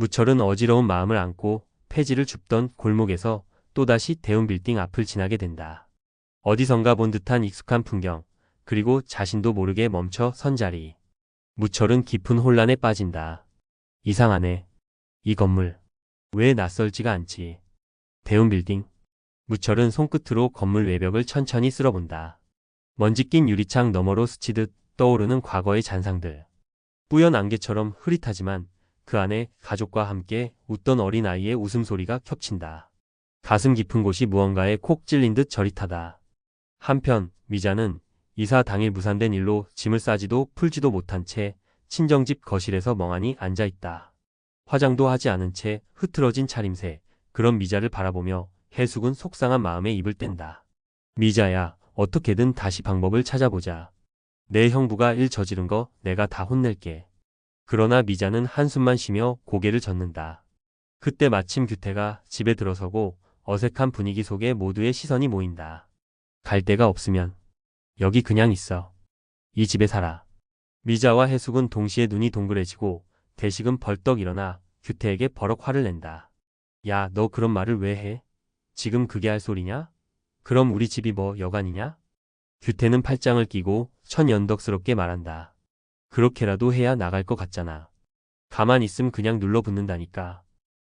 무철은 어지러운 마음을 안고 폐지를 줍던 골목에서 또다시 대운 빌딩 앞을 지나게 된다. 어디선가 본 듯한 익숙한 풍경, 그리고 자신도 모르게 멈춰 선 자리. 무철은 깊은 혼란에 빠진다. 이상하네. 이 건물. 왜 낯설지가 않지? 대운 빌딩. 무철은 손끝으로 건물 외벽을 천천히 쓸어본다. 먼지 낀 유리창 너머로 스치듯 떠오르는 과거의 잔상들. 뿌연 안개처럼 흐릿하지만 그 안에 가족과 함께 웃던 어린아이의 웃음소리가 겹친다. 가슴 깊은 곳이 무언가에 콕 찔린 듯 저릿하다. 한편 미자는 이사 당일 무산된 일로 짐을 싸지도 풀지도 못한 채 친정집 거실에서 멍하니 앉아 있다. 화장도 하지 않은 채 흐트러진 차림새, 그런 미자를 바라보며 해숙은 속상한 마음에 입을 뗀다. 미자야, 어떻게든 다시 방법을 찾아보자. 내 형부가 일 저지른 거 내가 다 혼낼게. 그러나 미자는 한숨만 쉬며 고개를 젓는다. 그때 마침 규태가 집에 들어서고 어색한 분위기 속에 모두의 시선이 모인다. 갈 데가 없으면 여기 그냥 있어. 이 집에 살아. 미자와 해숙은 동시에 눈이 동그래지고 대식은 벌떡 일어나 규태에게 버럭 화를 낸다. 야, 너 그런 말을 왜 해? 지금 그게 할 소리냐? 그럼 우리 집이 뭐 여관이냐? 규태는 팔짱을 끼고 천연덕스럽게 말한다. 그렇게라도 해야 나갈 것 같잖아. 가만 있음 그냥 눌러붙는다니까.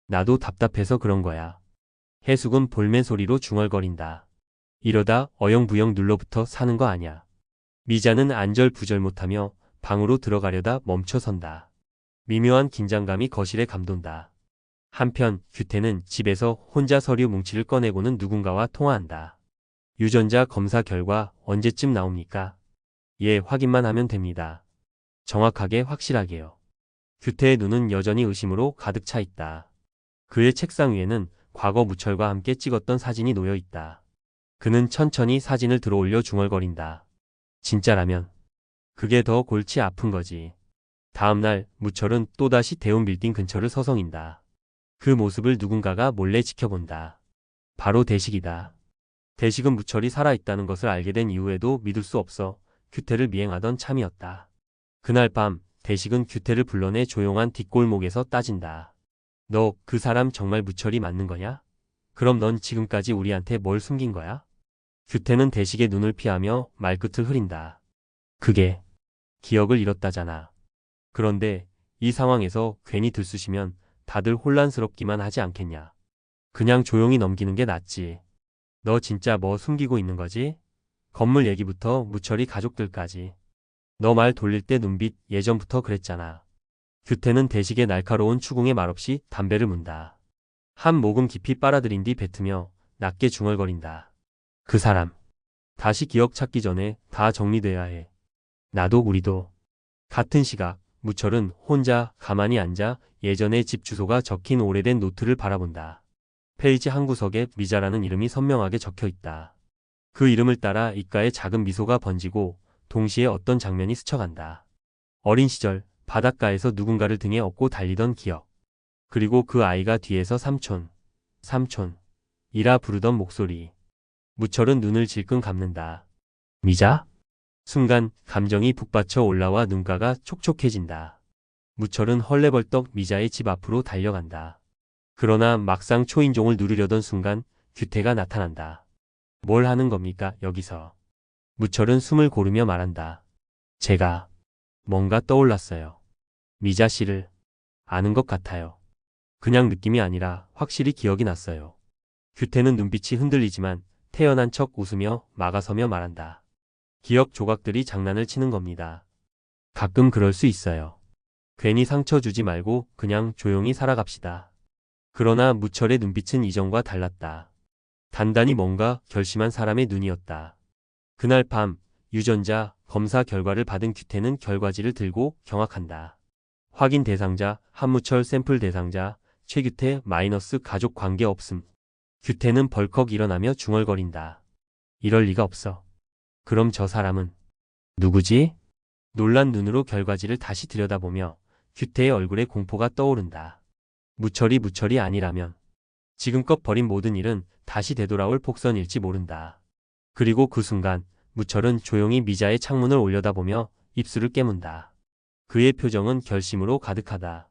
나도 답답해서 그런 거야. 해숙은 볼멘 소리로 중얼거린다. 이러다 어영부영 눌러붙어 사는 거 아냐. 미자는 안절부절 못하며 방으로 들어가려다 멈춰선다. 미묘한 긴장감이 거실에 감돈다. 한편 규태는 집에서 혼자 서류 뭉치를 꺼내고는 누군가와 통화한다. 유전자 검사 결과 언제쯤 나옵니까? 예, 확인만 하면 됩니다. 정확하게 확실하게요. 규태의 눈은 여전히 의심으로 가득 차 있다. 그의 책상 위에는 과거 무철과 함께 찍었던 사진이 놓여 있다. 그는 천천히 사진을 들어 올려 중얼거린다. 진짜라면 그게 더 골치 아픈 거지. 다음날 무철은 또다시 대운 빌딩 근처를 서성인다. 그 모습을 누군가가 몰래 지켜본다. 바로 대식이다. 대식은 무철이 살아있다는 것을 알게 된 이후에도 믿을 수 없어 규태를 미행하던 참이었다. 그날 밤 대식은 규태를 불러내 조용한 뒷골목에서 따진다. 너 그 사람 정말 무철이 맞는 거냐? 그럼 넌 지금까지 우리한테 뭘 숨긴 거야? 규태는 대식의 눈을 피하며 말끝을 흐린다. 그게 기억을 잃었다잖아. 그런데 이 상황에서 괜히 들쑤시면 다들 혼란스럽기만 하지 않겠냐. 그냥 조용히 넘기는 게 낫지. 너 진짜 뭐 숨기고 있는 거지? 건물 얘기부터 무철이 가족들까지. 너 말 돌릴 때 눈빛 예전부터 그랬잖아. 규태는 대식의 날카로운 추궁에 말없이 담배를 문다. 한 모금 깊이 빨아들인 뒤 뱉으며 낮게 중얼거린다. 그 사람. 다시 기억 찾기 전에 다 정리돼야 해. 나도 우리도. 같은 시각 무철은 혼자 가만히 앉아 예전의 집 주소가 적힌 오래된 노트를 바라본다. 페이지 한 구석에 미자라는 이름이 선명하게 적혀 있다. 그 이름을 따라 입가에 작은 미소가 번지고 동시에 어떤 장면이 스쳐간다. 어린 시절 바닷가에서 누군가를 등에 업고 달리던 기억. 그리고 그 아이가 뒤에서 삼촌, 삼촌, 이라 부르던 목소리. 무철은 눈을 질끈 감는다. 미자? 순간 감정이 북받쳐 올라와 눈가가 촉촉해진다. 무철은 헐레벌떡 미자의 집 앞으로 달려간다. 그러나 막상 초인종을 누르려던 순간 규태가 나타난다. 뭘 하는 겁니까, 여기서? 무철은 숨을 고르며 말한다. 제가 뭔가 떠올랐어요. 미자 씨를 아는 것 같아요. 그냥 느낌이 아니라 확실히 기억이 났어요. 규태는 눈빛이 흔들리지만 태연한 척 웃으며 막아서며 말한다. 기억 조각들이 장난을 치는 겁니다. 가끔 그럴 수 있어요. 괜히 상처 주지 말고 그냥 조용히 살아갑시다. 그러나 무철의 눈빛은 이전과 달랐다. 단단히 뭔가 결심한 사람의 눈이었다. 그날 밤 유전자 검사 결과를 받은 규태는 결과지를 들고 경악한다. 확인 대상자, 한무철 샘플 대상자, 최규태 마이너스 가족 관계 없음. 규태는 벌컥 일어나며 중얼거린다. 이럴 리가 없어. 그럼 저 사람은 누구지? 놀란 눈으로 결과지를 다시 들여다보며 규태의 얼굴에 공포가 떠오른다. 무철이 무철이 아니라면 지금껏 벌인 모든 일은 다시 되돌아올 복선일지 모른다. 그리고 그 순간 무철은 조용히 미자의 창문을 올려다보며 입술을 깨문다. 그의 표정은 결심으로 가득하다.